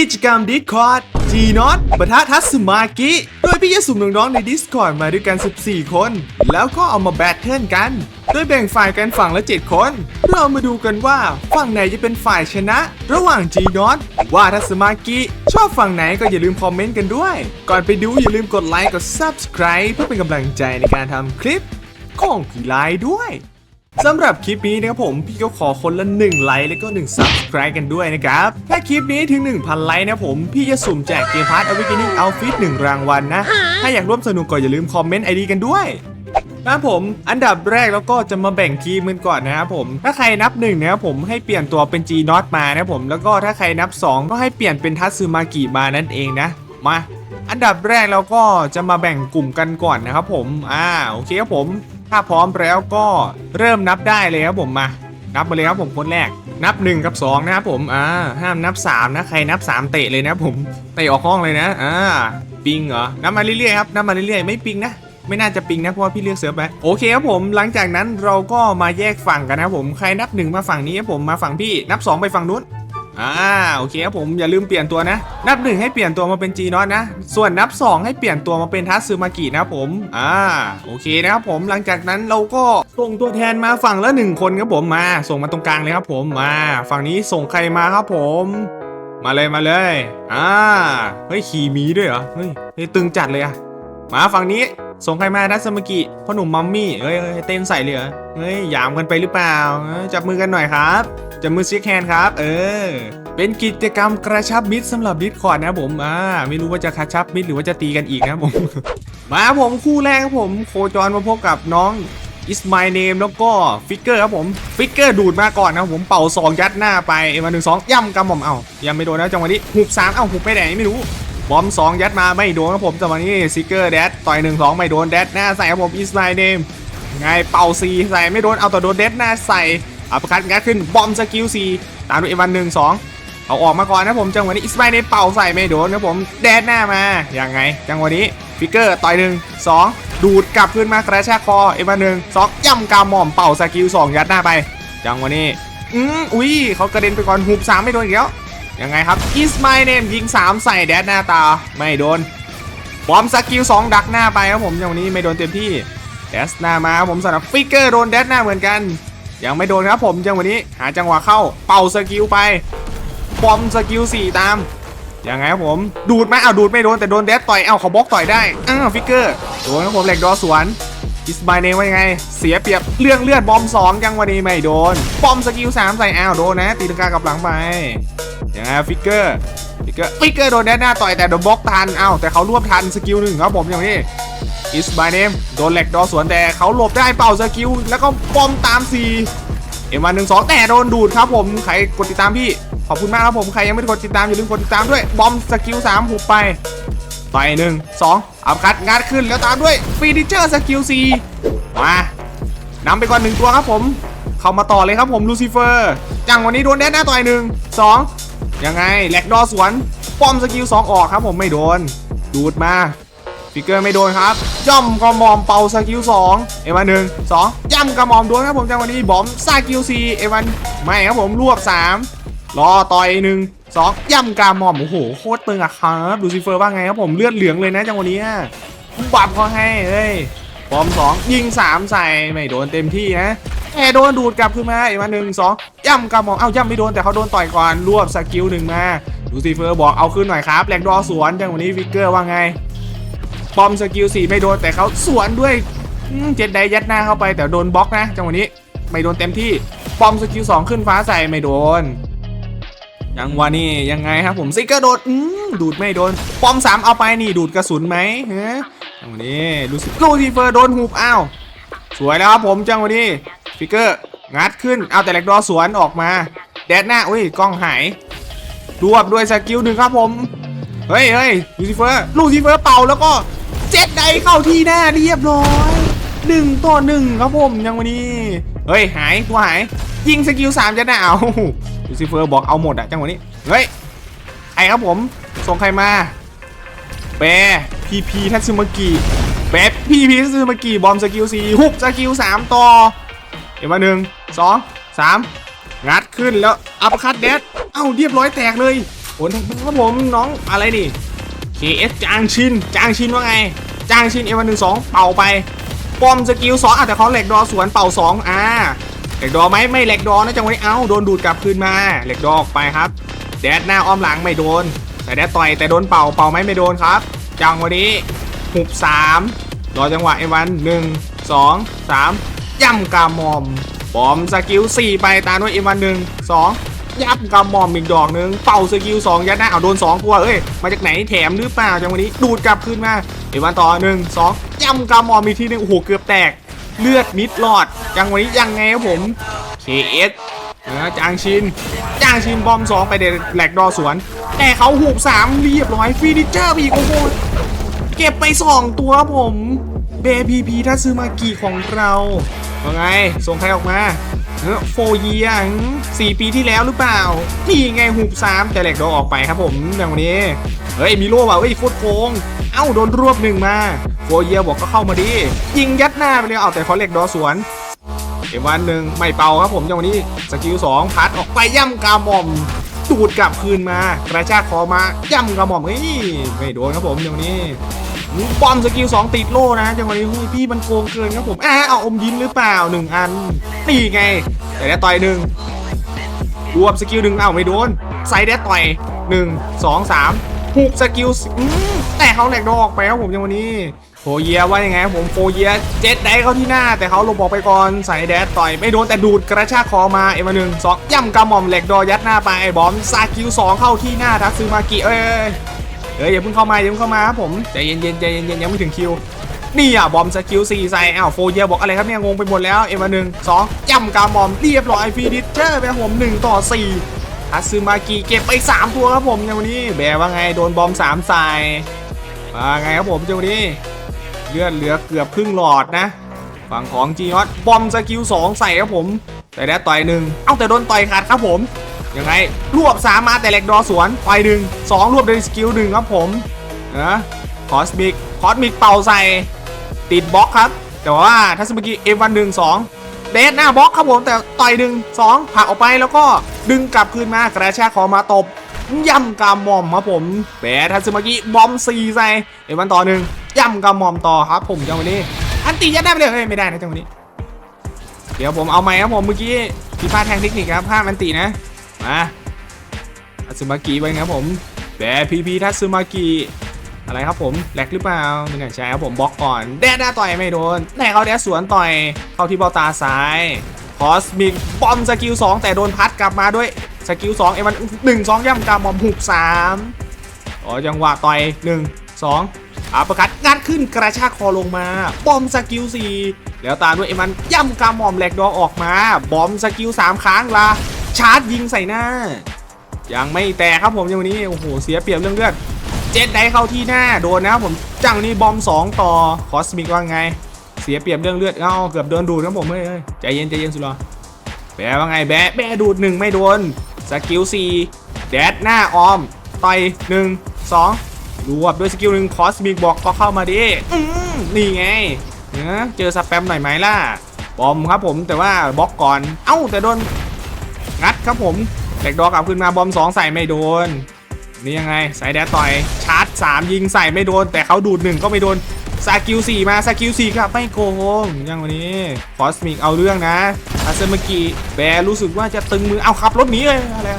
กิจกรรม Discord G n o t ปะทะทัศมากิ โดยพี่จะสุ่มน้องๆใน Discord มาด้วยกัน 14 คน แล้วก็เอามาแบทเทิลกัน โดยแบ่งฝ่ายกันฝั่งละ 7 คน เรามาดูกันว่าฝั่งไหนจะเป็นฝ่ายชนะ ระหว่าง G n o t ว่าทัศมากิ ชอบฝั่งไหนก็อย่าลืมคอมเมนต์กันด้วย ก่อนไปดูอย่าลืมกดไลค์กด Subscribe เพื่อเป็นกำลังใจในการทำคลิปของพี่ไลน์ด้วย สำหรับคลิปนี้นะครับผมพี่ก็ขอคนละ 1 ไลค์แล้วก็1 Subscribe กันด้วยนะครับ ถ้าคลิปนี้ถึง 1,000 ไลค์นะผมพี่จะสุ่มแจกเกมพาร์ตอเวกินิ่งเอาฟิต1รางวัลนะ ถ้าอยากร่วมสนุกก็อย่าลืมคอมเมนต์ไอดีกันด้วยนะครับผมอันดับแรกแล้วก็จะมาแบ่งทีมกันก่อนนะครับผมถ้าใครนับ1นะครับผมให้เปลี่ยนตัวเป็น G n o t มานะครับผมแล้วก็ถ้าใครนับ 2 ก็ให้เปลี่ยนเป็นทัตสึมากิมานั่นเองนะมาอันดับแรกเราก็จะมาแบ่งกลุ่มกันก่อนนะครับผม อ่า โอเคครับผม ถ้าพร้อมแล้วก็เริ่มนับได้เลยครับผมมา นับมาเลยครับผมคนแรก นับ1กับ2นะครับผมอ่าห้ามนับ3นะใครนับ 3 เตะเลยนะผมเตะออกห้องเลยนะอ่าปิงเหรอนับมาเรื่อยๆครับนับมาเรื่อยๆไม่ปิงนะไม่น่าจะปิงนะเพราะว่าพี่เลือกเซิร์ฟไปโอเคครับผมหลังจากนั้นเราก็มาแยกฝั่งกันนะผมใครนับ1มาฝั่งนี้ครับผมมาฝั่งพี่นับ 2 ไปฝั่งนู้น อ่าโอเคครับผมอย่าลืมเปลี่ยนตัวนะ นับหนึ่งให้เปลี่ยนตัวมาเป็นจีนอตนะ ส่วนนับ 2 ให้เปลี่ยนตัวมาเป็นทัตสึมากินะครับผมอ่าโอเคนะครับผมหลังจากนั้นเราก็ส่งตัวแทนมาฝั่งละหนึ่งคนครับผมมา ส่งมาตรงกลางเลยครับผมมา ฝั่งนี้ส่งใครมาครับผมมาเลยมาเลย อ่า เฮ้ย ขี่มีด้วยเหรอ เฮ้ยตึงจัดเลยอะมาฝั่งนี้ ส่งใครมาทัสมากิพ่อหนุ่มมัมมี่เฮ้ยเต้นใส่เลยเหรอเฮ้ยยามกันไปหรือเปล่า จับมือกันหน่อยครับจะมือซิกแฮนครับ เออ เป็นกิจกรรมกระชับมิตรสำหรับดิสคอร์ดนะผมอ่าไม่รู้ว่าจะกระชับมิตรหรือว่าจะตีกันอีกนะผม มาผมคู่แรกครับผม โคจรมาพบกับน้อง is my name แล้วก็ฟิกเกอร์ครับผมฟิกเกอร์ดูดมาก่อนนะผมเป่า2ยัดหน้าไปเอ็มาหนึ่งสองย่ำกำหม่อมเอ้ายังไม่โดนนะจังหวะนี้หุบสามเอ้าหุบไปไหนไม่รู้ บอม2ยัดมาไม่โดนครับผมจังหวะนี้ซิกเกอร์แดดต่อย1 2ไม่โดนแดดหน้าใส่ครับผม is my name ไงเป่า4ใส่ไม่โดนเอาแต่โดนแดดหน้าใส่อัปคัดงัดขึ้นบอมสกิล4ตามด้วยเอวันหนึ่งสองเอาออกมาก่อนนะผมจังหวะนี้อิสมาในเป่าใส่ไม่โดนนะผมแดดหน้ามาอย่างไง จังหวะนี้ฟิกเกอร์ต่อยหนึ่งสองดูดกลับขึ้นมากระชากคอเอวันหนึ่งสองย่ำกาหม่อมเป่าสกิลสองยัดหน้าไป จังหวะนี้อืมอุ้ยเขากระเด็นไปก่อนหุบสามไม่โดนอีกแล้ว ยังไงครับอิสมาเนมยิงสามใส่แดดหน้าตา ไม่โดนบอมสกิล2ดักหน้าไปครับผมอย่างนี้ไม่โดนเต็มที่แดสหน้ามาครับผมสำหรับฟิกเกอร์โดนแดสหน้าเหมือนกัน ยังไม่โดนครับผมจังหวะนี้หาจังหวะเข้าเป่าสกิลไปบอมสกิล4ตามยังไงครับผมดูดไหมเอ้าดูดไม่โดนแต่โดนแดสต่อยเอ้าเขาบล็อกต่อยได้อ้าวฟิกเกอร์โดนครับผมเหล็กดอสวนอิสบายเนว่ายังไง เสียเปรียบเรื่องเลือดบอม2จังหวะนี้ไม่โดนบอมสกิล3ใส่อ้าวโดนนะตีลังกากับหลังไป ยังไงฟิกเกอร์ฟิกเกอร์ฟิกเกอร์โดนแดนหน้าต่อยแต่โดนบล็อกทันเอ้าแต่เขารวบทันสกิลหนึ่งครับผมอย่างนี้อิสบายเนมโดนเหลกดอสวนแต่เขาหลบได้เป่าสกิลแล้วก็ปอมตามสีเอ็มวันหนึ่งสองแต่โดนดูดครับผมใครกดติดตามพี่ขอบคุณมากครับผมใครยังไม่กดติดตามอย่าลืมกดติดตามด้วยบอมสกิลสามหุบไปต่อยหนึ่งสองอัพคัดงัดขึ้นแล้วตามด้วยฟีดิเจอร์สกิลสี่มานำไปก่อนหนึ่งตัวครับผม เข้ามาต่อเลยครับผมลูซิเฟอร์ จังวันนี้โดนแดนหน้าต่อยหนึ่งสอง ยังไงแลกดอสวน ป้อมสกิล2ออกครับผมไม่โดน ดูดมาฟิกเกอร์ไม่โดนครับ ย่อมกระหมอมเป่าสกิล2เอวันหนึ่งสองย่ำกระหมอมโดนครับผมจังหวะนี้บอมสกิล4เอวันไม่ครับผมรวบ3รอต่อยหนึ่งสองย่ำกระหมอมโอ้โหโคตรตึงอะครับดูซิเฟอร์ว่าไงครับผมเลือดเหลืองเลยนะจังหวะนี้บับเขาให้เฮ้ยบอมสองยิงสามใส่ไม่โดนเต็มที่นะ แอโดนดูดกลับขึ้นมาเอวันหนึ่งสองย่ำกระหมอมเอ้าย่ำไม่โดนแต่เขาโดนต่อยก่อนรวบสกิลหนึ่งมาลูซิเฟอร์บอกเอาขึ้นหน่อยครับแหลกดอสวนจังวันนี้ฟิกเกอร์ว่าไงปอมสกิลสี่ไม่โดนแต่เขาสวนด้วยเจ็ดไดยัดหน้าเข้าไปแต่โดนบล็อกนะจังวะนี้ไม่โดนเต็มที่ปอมสกิลสองขึ้นฟ้าใส่ไม่โดนยังวะนี่ยังไงครับผมซิกเกอร์โดนดูดไม่โดน ปอมสามเอาไปนี่ดูดกระสุนไหมฮะจังวะนี้ลูซิลูซิเฟอร์โดนหูบอ้าวสวยแล้วครับผมจังหวะนี้ ฟิกเกอร์งัดขึ้นเอาแต่แหลกดอสวนออกมาแดดหน้าอุ้ยกล้องหายรวบด้วยสกิลหนึ่งครับผม เฮ้ยเฮ้ยลูซิเฟอร์ลูซิเฟอร์เป่าแล้วก็เจ็ดไดเข้าที่หน้าเรียบร้อยหนึ่งต่อหนึ่งครับผมยังวันนี้ เฮ้ยหายตัวหาย ยิงสกิลสามจะหนาวลูซิเฟอร์บอกเอาหมดอะจังหวะนี้ เฮ้ยใครครับผม ส่งใครมาแปพีพีทัตสึมากิแปพีพีทัตสึมากิบอมสกิลสี่ฮุบสกิลสามต่อ เดี๋ยวมาหนึ่งสองสามงัดขึ้นแล้วอัปคัดเดดเอ้าเรียบร้อยแตกเลยผลทางบ้านครับผมน้องอะไรนี่ KS จางชินจางชินว่าไงจางชินเอวันหนึ่งสองเป่าไปปอมสกิลสองอะแต่เขาเหล็กดอสวนเป่าสองอ่าเหล็กดอไหมไม่เหล็กดอนะจังหวะนี้เอ้าโดนดูดกลับคืนมาเหล็กดอออกไปครับแดดหน้าอ้อมหลังไม่โดน แต่แดดต่อยแต่โดนเป่าเป่าไหมไม่โดนครับ จังหวะนี้หุบสามรอจังหวะเอวันหนึ่งสองสาม ย่ำกามอมปอมสกิลสี่ไปตามด้วยเอวันหนึ่งสองยับกามอมอีกดอกหนึ่งเป่าสกิลสองยัดหน้าเอาโดนสองตัวเอ้ยมาจากไหนแถมหรือเปล่าจังวะนี้ดูดกลับคืนมาเอวันต่อหนึ่งสองย่ำกามอมอีกทีหนึงโอ้โหเกือบแตกเลือดมิดหลอดจังวะนี้ยังไงครับผม KS นะจางชินจางชินบอมสองไปเดนแหลกดอสวน แต่เขาหูบสามเรียบร้อยฟีนิเจอร์อีกโอ้โหเก็บไปสองตัวครับผมเบพีพีถ้าซื้อมากี่ของเรา ว่าไง ส่งใครออกมาเออโฟเยียสี่ปีที่แล้วหรือเปล่า นี่ไงหูบสามแต่แหลกดอออกไปครับผมอย่างวันนี้ เฮ้ย มีโล่ว่ะเฮ้ยฟุตโค้งเอ้า โดนรวบหนึ่งมา โฟเยียบอกก็เข้ามาดิยิงยัดหน้าไปเลยเอาแต่เขาเหล็กดอสวนเอวันหนึ่งไม่เป่าครับผมจังวะนี้ สกิลสองพัดออกไปย่ำกาหม่อมดูดกลับคืนมา กระชากคอมาย่ำกาหม่อมเฮ้ยไม่โดนครับผมจังห วะนี้บอมสกิลสองติดโล่นะจังหวะนี้เฮ้ยพี่มันโกงเกินครับผมอ่าเอาอมยิ้มหรือเปล่าหนึ่งอันนี่ไงแต่ได้ต่อยหนึ่งรวบสกิลหนึ่งเอ้าไม่โดนใส่ได้ต่อยหนึ่งสองสามหุกสกิลแต่เขาแหลกดอกไปครับผมจังหวะนี้โฟเยียว่ายังไงผมโฟเยียเจ็ดได้เข้าที่หน้า แต่เขาหลบอกไปก่อนใส่แดดต่อยไม่โดนแต่ดูดกระชากคอมาเอ็มหนึ่งสองย่ำกระหม่อมเหล็กดอยัดหน้าไปไอ้บอมซาคิวสองเข้าที่หน้าทักซึมากิเอ้ย เอ้ยอย่าเพิ่งเข้ามาอย่าเพิ่งเข้ามาครับผมใจเย็นๆใจเย็นๆยังไม่ถึงคิวนี่อะบอมสกิลสี่ใส่อ้าวโฟเยียบอกอะไรครับเนี่ยงงไปหมดแล้วเอ็มหนึ่งสองย่ำกระหม่อมเรียบร้อยฟีดิเจอร์ไปผมหนึ่งต่อสี่ทัตซึมากิเก็บไปสามตัวครับผมในวันนี้แบว่าไงโดนบอมสามใส่ว่าไงครับผมจังหวนี้เลือดเหลือเกือบครึ่งหลอดนะ ฝั่งของจีฮอตบอมสกิลสองใส่ครับผม แต่ได้ต่อยหนึ่งเอ้าแต่โดนต่อยขาดครับผม ยังไงรวบสามมาแต่เหล็กดอสวนต่อยหนึ่งสองรวบด้วยสกิลหนึ่งครับผมนะคอสมิกคอสมิกเป่าใส่ติดบล็อกครับ แต่ว่าถ้าสมมติเอวันหนึ่งสองเดสหน้าบล็อกครับผมแต่ต่อยหนึ่งสองผักออกไปแล้วก็ดึงกลับคืนมากระชากคอมาตบย่ำกามอมครับผมแบทันซึมากิบอมซีใส่เอวันต่อหนึ่งย่ำกามอมต่อครับผมจังหวะนี้ อันตียัดได้ไปเลยเฮ้ยไม่ได้นะจังหวะนี้ เดี๋ยวผมเอาไหมครับผมเมื่อกี้พี่พลาดแทงเทคนิคครับพลาดมันตีนะ มาทัตซึมากิไปครับผมแบพีพีทัตซึมากิอะไรครับผมแหลกหรือเปล่าไม่น่าใช่ครับผมบล็อกก่อนแดดหน้าต่อยไม่โดนแต่เขาแดดสวนต่อยเข้าที่เบ้าตาซ้ายคอสมิกบอมสกิล2แต่โดนพัดกลับมาด้วยสกิล2เอ็มันหนึ่งสองย่ำกามอมหุกสามอ๋อจังหวะต่อยหนึ่งสองอัปร์คัดงัดขึ้นกระชากคอลงมา บอมสกิลสี่แล้วตามด้วยเอ็มันย่ำกามอมแหลกดอออกมา บอมสกิลสามครั้งละ ชาร์จยิงใส่หน้า ยังไม่แตกครับผมอย่างวันนี้โอ้โหเสียเปรียบเรื่องเลือดเจ็ดได้เข้าที่หน้าโดนนะครับผมจังนี้บอมสองต่อคอสมิกว่าไง เสียเปรียบเรื่องเลือดเอ้าเกือบโดนดูดครับผมเฮ้ยใจเย็นใจเย็นสุดหรอแบะว่าไงแบะแบะดูดหนึ่งไม่โดนสกิลสี่แดดหน้าออมต่อยหนึ่งสองรวบด้วยสกิลหนึ่งคอสมิกบอกก็เข้ามาดิอืมนี่ไงเนะเจอสแปมหน่อยไหมล่ะบอมครับผมแต่ว่าบล็อกก่อนเอ้าแต่โดน งัดครับผมแบกดอกกลับขึ้นมาบอมสองใส่ไม่โดน นี่ยังไงใส่แดดต่อยชาร์จสามยิงใส่ไม่โดน แต่เขาดูดหนึ่งก็ไม่โดนสกิล4มาสกิล4ครับไม่โกงย่างวันนี้คอสมิกเอาเรื่องนะอาเซมกิแบรรู้สึกว่าจะตึงมือเอาขับรถหนีเลยอะไร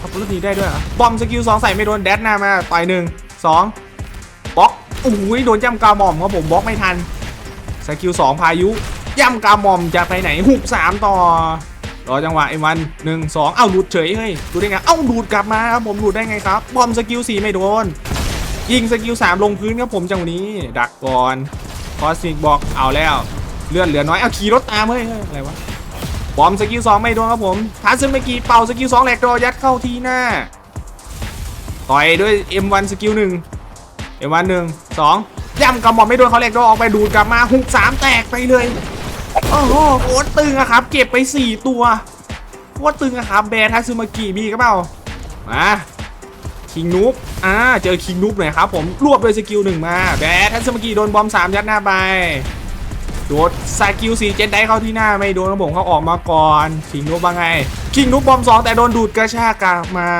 ขับรถหนีได้ด้วยบอมสกิล2ใส่ไม่โดนแดดหน้ามาต่อยหนึ่งสองบล็อกอุ้ยโดนย่ำกาหม่อมครับผมบล็อกไม่ทันสกิล2พายุย่ำกาหม่อมจะไปไหนหุกสามต่อ รอจังหวะไอ้วันหนึ่งสองเอ้าหลุดเฉยเฮ้ยดูได้ไงเอ้าดูดกลับมาครับผมดูดได้ไงครับบอมสกิล4ไม่โดนยิงสกิล3ลงพื้นครับผมจังหวะนี้ ดักก่อนคอสิกบอกเอาแล้วเลือดเหลือน้อยเอาขี่รถตามเฮ้ยอะไรวะบอมสกิล2ไม่โดนครับผมทาซึเมื่อกี้เป่าสกิล2แหลกดอยัดเข้าทีหน้าต่อยด้วย M1 สกิล1 M1 1 2ย่ำกระหม่อมไม่โดนเขาแหลกดอออกไปดูดกลับมาหุก3แตกไปเลย โอ้โหโคตรตึงอะครับ เก็บไป 4 ตัวโคตรตึงอะครับ แบร์ทัซึมากิมีกระเปล่า มาคิงนูบอ่า เจอคิงนูบหน่อยครับผม รวบด้วยสกิลหนึ่งมา แบดทันสมกีโดนบอมสามยัดหน้าไป โดดสกิลสี่เจนได้เข้าที่หน้าไม่โดนครับผมเขาออกมาก่อน คิงนูบว่าไง คิงนูบบอมสองแต่โดนดูดกระชากกลับมา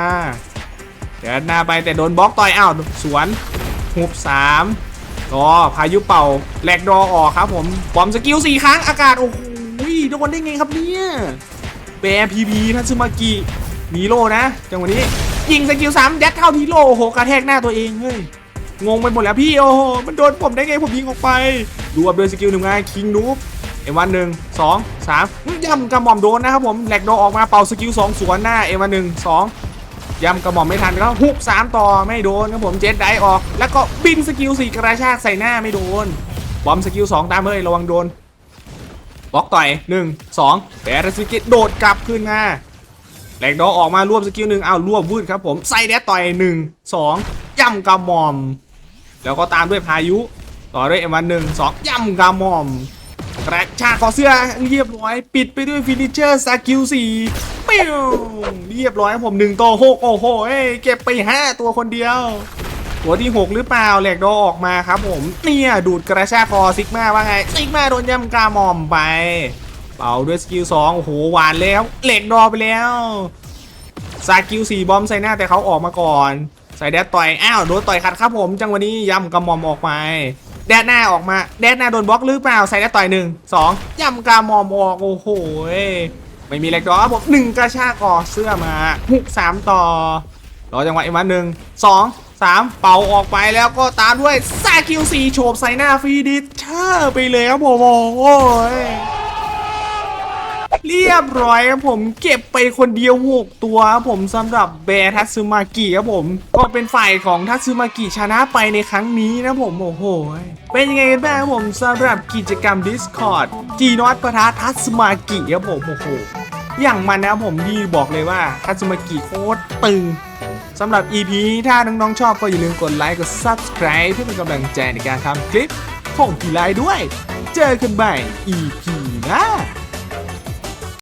แเดินหน้าไปแต่โดนบล็อกต่อยอ้าวสวนหุบสาม รอพายุเป่าแหลกดอออกครับผมบอมสกิลสี่ครั้งอากาศ โอ้โหโดนได้ไงครับเนี่ยแบร์พีพีทัตสึมากิมีโลนะ จังหวะนี้ ยิงสกิลสามยัดเข้าทีโลโอ้โหกระแทกหน้าตัวเองเฮ้ยงงไปหมดแล้วพี่โอ้โหมันโดนผมได้ไงผมยิงออกไปรวบด้วยสกิลหนึ่งไงคิงนูบเอวันหนึ่งสองสามย่ำกระหม่อมโดนนะครับผมแหลกโดนออกมาเป่าสกิลสองสวนหน้าเอวันหนึ่งสอง ย่ำกระหม่อมไม่ทันก็ฮุกสามต่อไม่โดนครับผมเจ็ดได้ออก แล้วก็บินสกิลสี่กระชากใส่หน้าไม่โดนบอมสกิลสองตามเลยระวังโดนบล็อกต่อยหนึ่งสองแบรสกิลโดดกลับขึ้นมาแหลกโดนออกมารวบสกิลหนึ่งเอารวบวืดครับผมใส่แดดต่อยหนึ่งสองย่ำกระหม่อม แล้วก็ตามด้วยพายุต่อด้วยเอ็มวันหนึ่งสองย่ำกาหมอมกระชากคอเสื้อเรียบร้อย ปิดไปด้วยฟินิชเชอร์สกิลสี่ ปิ้วเรียบร้อยครับผมหนึ่งตัวหกโอ้โหเอ้ยเก็บไปห้าตัวคนเดียว ตัวที่6หรือเปล่าแหลกดอออกมาครับผมเนี่ยดูดกระชากคอซิกมาว่าไงซิกมาโดนย่ำกามอมไปเป่าด้วยสกิลสองโอ้โหหวานแล้วเหล็กดอไปแล้วสกิลสี่บอมใส่หน้าแต่เขาออกมาก่อนใส่แดดต่อย อ้าว โดนต่อยขัดครับผม จังวะนี้ย่ำกระมอมออกไป แดดหน้าออกมา แดดหน้าโดนบล็อกหรือเปล่า ใส่แดดต่อยหนึ่งสองย่ำกระมอมออก โอ้โห ไม่มีแรงดอครับผมหนึ่งกระชากออกเสื้อมาหุกสามต่อรอจังหวะอีกวันหนึ่งสองสามเป่าออกไปแล้วก็ตามด้วยซาคิวซีโฉบใส่หน้าฟีดิเชอร์ไปเลยครับผมโอ้ย เรียบร้อยครับผมเก็บไปคนเดียว6ตัวครับผมสำหรับแบร์ทัตสึมากิครับผม ก็เป็นฝ่ายของทัตสึมากิชนะไปในครั้งนี้นะผมโอ้โหเป็นยังไงกันบ้างครับผมสำหรับกิจกรรม Discord G n o t ประทะทัตสึมากิครับผมโอ้โหอย่างมันนะผมดีบอกเลยว่าทัตสึมากิโคตรตึงสำหรับ EP นี้ถ้าน้องๆชอบก็อย่าลืมกดไลค์กด Subscribe เพื่อเป็นกำลังใจในการทำคลิปของพีไลด้วย เจอกันใหม่ EP หน้า